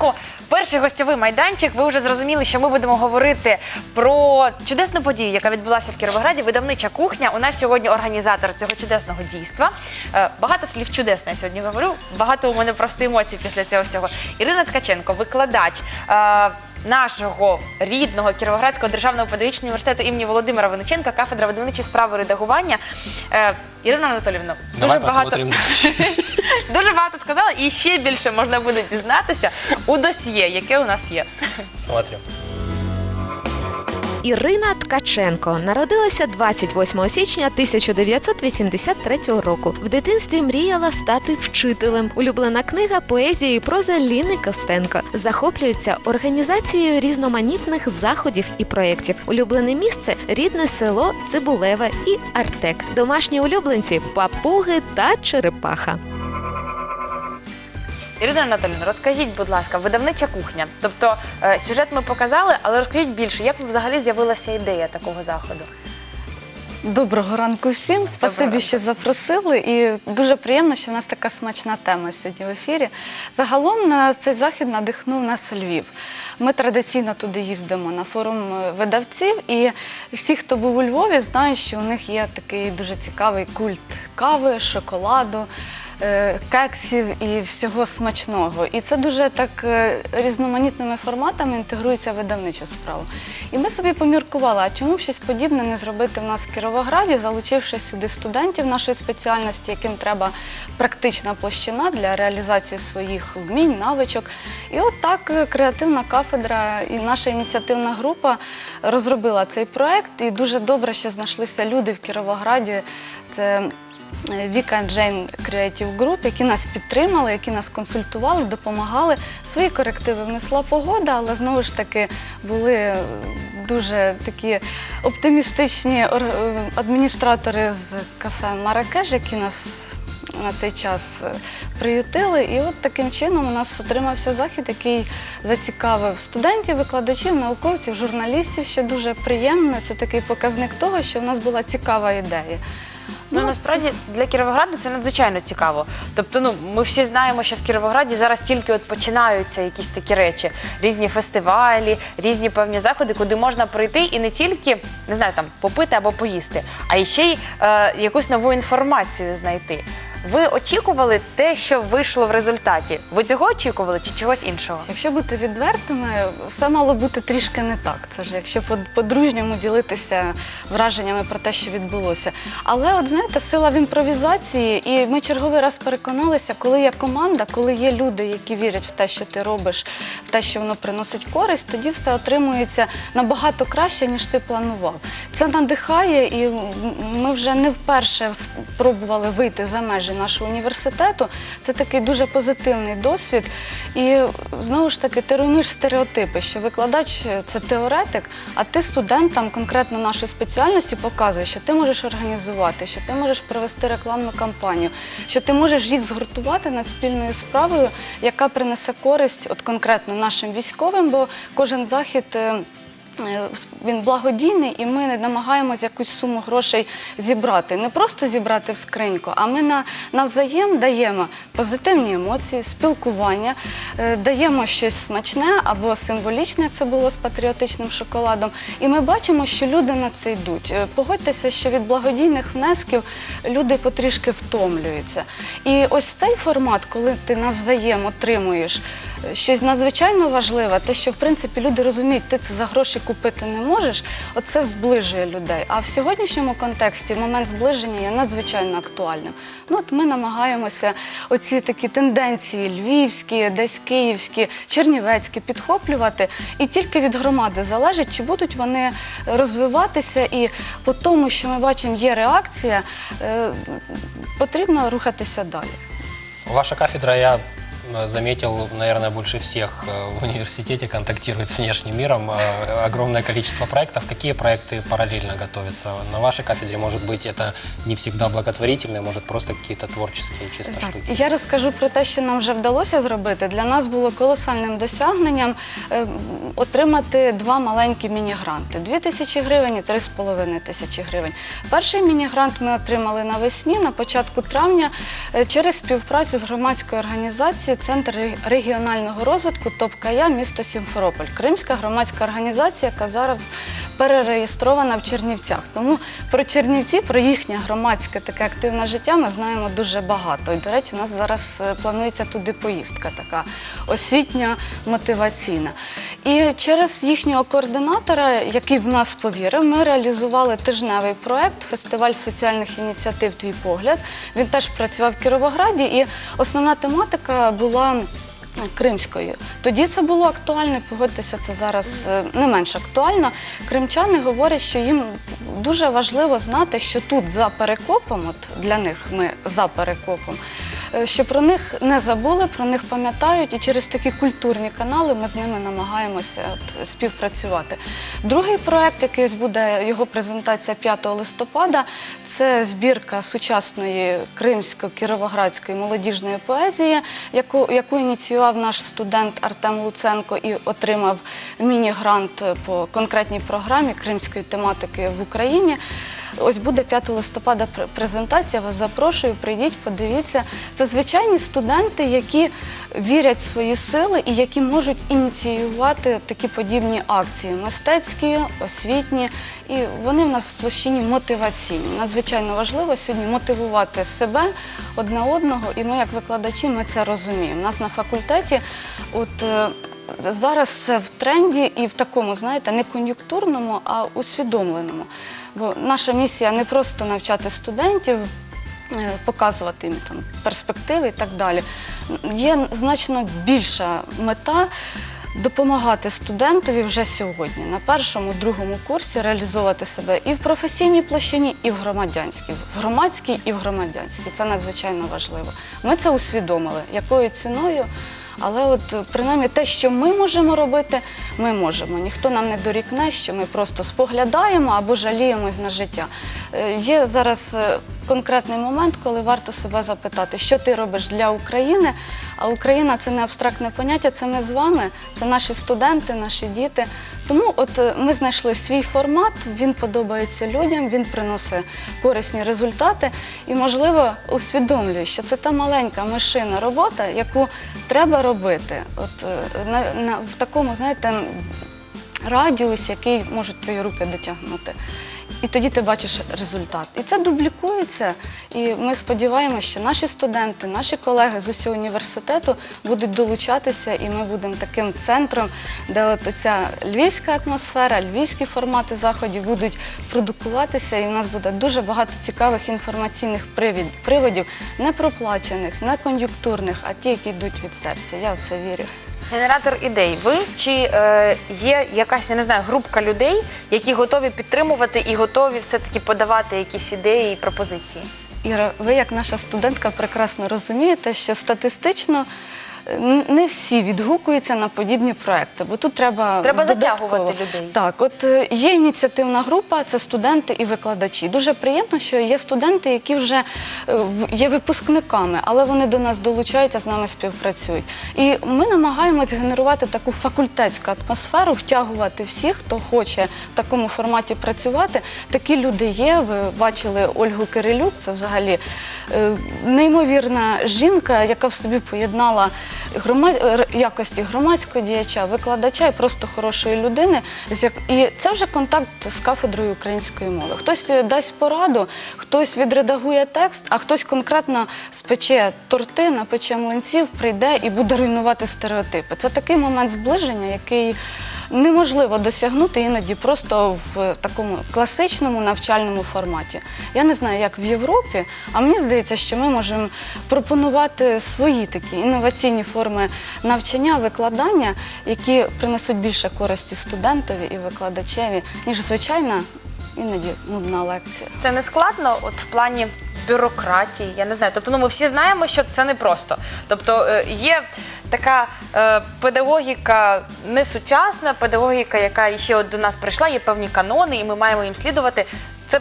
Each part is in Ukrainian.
ранку. Перший гостьовий майданчик. Ви вже зрозуміли, що ми будемо говорити про чудесну подію, яка відбулася в Кіровограді. Видавнича кухня. У нас сьогодні організатор цього чудесного дійства. Е, Багато слів чудесне я сьогодні говорю. Багато у мене просто емоцій після цього всього. Ірина Ткаченко, викладач. е, Нашого рідного Кіровоградського державного педагогічного університету імені Володимира Винниченка, кафедра видавничої справи редагування. Е, Ірина Анатолівна, дуже Давай багато. Дуже багато сказала, і ще більше можна буде дізнатися у досьє, яке у нас є. Смотрим. Ірина Ткаченко народилася 28 січня 1983 року. В дитинстві мріяла стати вчителем. Улюблена книга поезія і проза Ліни Костенко. Захоплюється організацією різноманітних заходів і проєктів. Улюблене місце рідне село Цибулеве і Артек. Домашні улюбленці папуги та черепаха. Ірина Анатолійовна, розкажіть, будь ласка, видавнича кухня. Тобто е, сюжет ми показали, але розкажіть більше, як взагалі з'явилася ідея такого заходу? Доброго ранку всім. Спасибі, ранку. що запросили. І дуже приємно, що в нас така смачна тема сьогодні в ефірі. Загалом на цей захід надихнув нас Львів. Ми традиційно туди їздимо на форум е, видавців, і всі, хто був у Львові, знають, що у них є такий дуже цікавий культ кави, шоколаду. Е, Кексів і всього смачного. І це дуже так е, різноманітними форматами інтегрується в видавничу справу. І ми собі поміркували, а чому щось подібне не зробити в нас в Кіровограді, залучивши сюди студентів нашої спеціальності, яким треба практична площина для реалізації своїх вмінь, навичок. І от так е, креативна кафедра і наша ініціативна група розробила цей проект. І дуже добре, що знайшлися люди в Кіровограді. Це Віка Джейн Creative Group, які нас підтримали, які нас консультували, допомагали. Свої корективи внесла погода, але знову ж таки були дуже такі оптимістичні адміністратори з кафе Маракеш, які нас на цей час е, приютили. І от таким чином у нас отримався захід, який зацікавив студентів, викладачів, науковців, журналістів, що дуже приємно. Це такий показник того, що в нас була цікава ідея. Ну, насправді для Кіровограда це надзвичайно цікаво. Тобто, ну ми всі знаємо, що в Кіровограді зараз тільки от починаються якісь такі речі, різні фестивалі, різні певні заходи, куди можна прийти і не тільки не знаю, там попити або поїсти, а і ще й е, якусь нову інформацію знайти. Ви очікували те, що вийшло в результаті? Ви цього очікували чи чогось іншого? Якщо бути відвертими, все мало бути трішки не так. Це ж якщо по- по-дружньому ділитися враженнями про те, що відбулося. Але от знаєте, сила в імпровізації, і ми черговий раз переконалися, коли є команда, коли є люди, які вірять в те, що ти робиш, в те, що воно приносить користь, тоді все отримується набагато краще, ніж ти планував. Це надихає, і ми вже не вперше спробували вийти за межі нашого університету. Це такий дуже позитивний досвід. І знову ж таки, ти руйнуєш стереотипи, що викладач це теоретик, а ти студентам конкретно нашої спеціальності показуєш, що ти можеш організувати, що ти можеш провести рекламну кампанію, що ти можеш їх згуртувати над спільною справою, яка принесе користь от конкретно нашим військовим, бо кожен захід. Е, Він благодійний, і ми намагаємось якусь суму грошей зібрати. Не просто зібрати в скриньку, а ми на, навзаєм даємо позитивні емоції, спілкування, е, даємо щось смачне або символічне, як це було з патріотичним шоколадом. І ми бачимо, що люди на це йдуть. Е, Погодьтеся, що від благодійних внесків люди потрішки втомлюються. І ось цей формат, коли ти навзаєм отримуєш щось надзвичайно важливе, те, що в принципі люди розуміють, ти це за гроші купити не можеш, оце зближує людей. А в сьогоднішньому контексті момент зближення є надзвичайно актуальним. Ну от ми намагаємося оці такі тенденції львівські, десь київські, чернівецькі підхоплювати, і тільки від громади залежить, чи будуть вони розвиватися, і по тому, що ми бачимо, є реакція, е, потрібно рухатися далі. Ваша кафедра, я заметил, наверное, больше всех э, в университете контактирует с внешним миром. Э, Огромное количество проектов. Какие проекты параллельно готовятся? На вашей кафедре, может быть, это не всегда благотворительные, может, просто какие-то творческие чисто Так, штуки? я розкажу про те, що нам вже вдалося зробити. Для нас було колосальним досягненням е, отримати два маленькі міні-гранти: 2 тисячі гривень і 3,5 тисячі гривень. Перший міні-грант ми отримали навесні, на початку травня, е, через співпрацю з громадською організацією організацію Центр регіонального розвитку ТОПКАЯ місто Сімферополь, Кримська громадська організація, яка зараз перереєстрована в Чернівцях. Тому про Чернівці, про їхнє громадське таке активне життя ми знаємо дуже багато. І, до речі, у нас зараз е, планується туди поїздка така освітня, мотиваційна. І через їхнього координатора, який в нас повірив, ми реалізували тижневий проект Фестиваль соціальних ініціатив Твій погляд. Він теж працював в Кіровограді, і основна тематика була. Кримською. Тоді це було актуально, погодьтеся, це зараз е, не менш актуально. Кримчани говорять, що їм дуже важливо знати, що тут за перекопом, от для них ми за перекопом, що про них не забули, про них пам'ятають, і через такі культурні канали ми з ними намагаємося от, співпрацювати. Другий проект, який буде його презентація 5 листопада, це збірка сучасної кримсько-кіровоградської молодіжної поезії, яку, яку ініціював наш студент Артем Луценко і отримав міні-грант по конкретній програмі кримської тематики в Україні. Ось буде 5 листопада презентація. Вас запрошую, прийдіть, подивіться. Це звичайні студенти, які вірять в свої сили і які можуть ініціювати такі подібні акції мистецькі, освітні. І вони в нас в площині мотиваційні. Надзвичайно важливо сьогодні мотивувати себе одне одного, і ми, як викладачі, ми це розуміємо. У нас на факультеті, от. Зараз це в тренді і в такому, знаєте, не кон'юнктурному, а усвідомленому. Бо наша місія не просто навчати студентів, е, показувати їм там перспективи і так далі. Є значно більша мета допомагати студентові вже сьогодні на першому, другому курсі реалізовувати себе і в професійній площині, і в громадянській, в громадській і в громадянській. Це надзвичайно важливо. Ми це усвідомили, якою ціною. Але от е, принаймні те, що ми можемо робити, ми можемо. Ніхто нам не дорікне, що ми просто споглядаємо або жаліємось на життя. Е, Є зараз е, конкретний момент, коли варто себе запитати, що ти робиш для України. А Україна це не абстрактне поняття, це ми з вами, це наші студенти, наші діти. Тому от е, ми знайшли свій формат, він подобається людям, він приносить корисні результати і, можливо, усвідомлює, що це та маленька мишина робота, яку треба робити. От е, на, на, в такому, знаєте, радіусі, який можуть твої руки дотягнути. І тоді ти бачиш результат. І це дублікується. І ми сподіваємося, що наші студенти, наші колеги з усього університету будуть долучатися, і ми будемо таким центром, де ця львівська атмосфера, львівські формати заходів будуть продукуватися, і в нас буде дуже багато цікавих інформаційних приводів, не проплачених, не кон'юнктурних, а ті, які йдуть від серця. Я в це вірю. Генератор ідей. Ви чи е, є якась, я не знаю, групка людей, які готові підтримувати і готові все-таки подавати якісь ідеї і пропозиції? Іра, ви як наша студентка прекрасно розумієте, що статистично не всі відгукуються на подібні проекти, бо тут треба Треба додатково. затягувати людей. Так, от е, є ініціативна група, це студенти і викладачі. Дуже приємно, що є студенти, які вже е, в- є випускниками, але вони до нас долучаються, з нами співпрацюють. І ми намагаємось генерувати таку факультетську атмосферу, втягувати всіх, хто хоче в такому форматі працювати. Такі люди є. Ви бачили Ольгу Кирилюк, це взагалі е, неймовірна жінка, яка в собі поєднала громад... якості громадського діяча, викладача і просто хорошої людини. І це вже контакт з кафедрою української мови. Хтось е, дасть пораду, хтось відредагує текст, а хтось конкретно спече торти, напече млинців, прийде і буде руйнувати стереотипи. Це такий момент зближення, який неможливо досягнути іноді просто в такому класичному навчальному форматі. Я не знаю, як в Європі, а мені здається, що ми можемо пропонувати свої такі інноваційні форми навчання, викладання, які принесуть більше користі студентові і викладачеві, ніж звичайна іноді нудна лекція. Це не складно, от в плані бюрократії, я не знаю. Тобто, ну ми всі знаємо, що це не просто. Тобто е, є така е, педагогіка не сучасна, педагогіка, яка ще до нас прийшла, є певні канони, і ми маємо їм слідувати. Це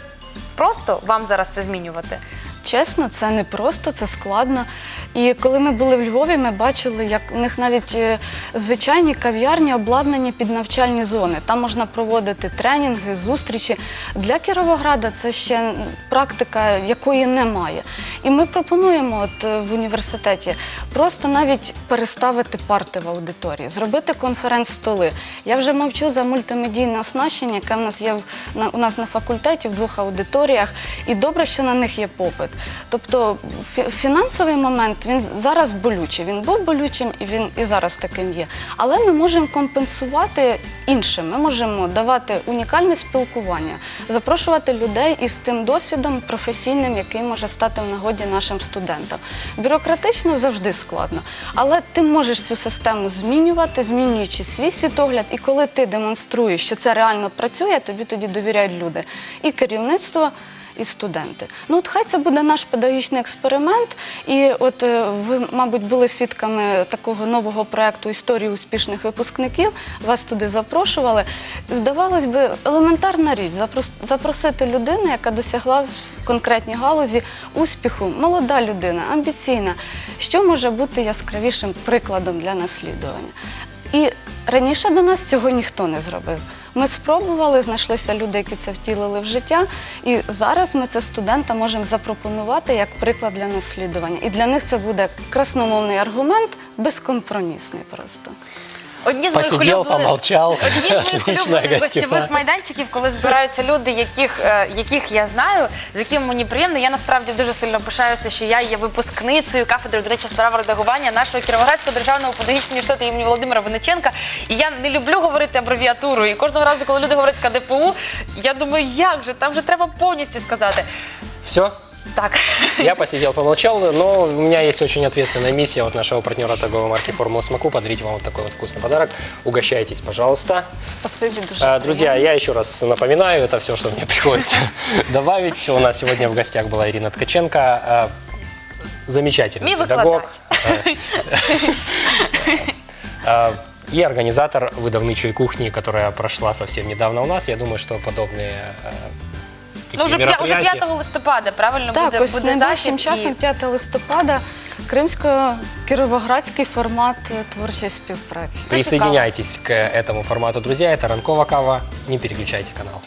просто вам зараз це змінювати. Чесно, це не просто, це складно. І коли ми були в Львові, ми бачили, як у них навіть е, звичайні кав'ярні обладнані під навчальні зони. Там можна проводити тренінги, зустрічі. Для Кіровограда це ще практика, якої немає. І ми пропонуємо от е, в університеті просто навіть переставити парти в аудиторії, зробити конференц-столи. Я вже мовчу за мультимедійне оснащення, яке в нас є у нас на факультеті в двох аудиторіях, і добре, що на них є попит. Тобто фінансовий момент він зараз болючий. Він був болючим і він і зараз таким є. Але ми можемо компенсувати іншим. Ми можемо давати унікальне спілкування, запрошувати людей із тим досвідом професійним, який може стати в нагоді нашим студентам. Бюрократично завжди складно, але ти можеш цю систему змінювати, змінюючи свій світогляд. І коли ти демонструєш, що це реально працює, тобі тоді довіряють люди і керівництво. І студенти. Ну от хай це буде наш педагогічний експеримент. І от е, ви, мабуть, були свідками такого нового проекту історії успішних випускників. Вас туди запрошували. Здавалось би, елементарна річ запрос- запросити людину, яка досягла в конкретній галузі успіху, молода людина, амбіційна. Що може бути яскравішим прикладом для наслідування? І раніше до нас цього ніхто не зробив. Ми спробували, знайшлися люди, які це втілили в життя, і зараз ми це студентам можемо запропонувати як приклад для наслідування. І для них це буде красномовний аргумент, безкомпромісний просто. Одні з моїх Посидел, улюблених помолчал. Одні з моїх Отличная улюблених гостевая. гостєвих майданчиків, коли збираються люди, яких, е, яких я знаю, з якими мені приємно. Я насправді дуже сильно пишаюся, що я є випускницею кафедри, до речі, справа редагування нашого Кіровоградського державного педагогічного університету імені Володимира Винниченка. І я не люблю говорити абревіатуру. І кожного разу, коли люди говорять КДПУ, я думаю, як же, там же треба повністю сказати. Все? Так. Я посидел, помолчал, но у меня есть очень ответственная миссия от нашего партнера торговой марки «Формула Смаку» подарить вам вот такой вот вкусный подарок. Угощайтесь, пожалуйста. Спасибі дуже. А, Друзья, я еще раз напоминаю, это все, что мне приходится добавить. У нас сегодня в гостях была Ирина Ткаченко, а, замечательный педагог а, и организатор выдавничей кухни, которая прошла совсем недавно у нас. Я думаю, что подобные а, Ну, вже, п'я- уже мероприятия- 5 листопада, правильно, Так, буде, ось буде найближчим захід. і- часом, 5 листопада, кримсько-кіровоградський формат е, творчої співпраці. Присоединяйтесь к этому формату, друзья. Это Ранкова Кава. Не переключайте канал.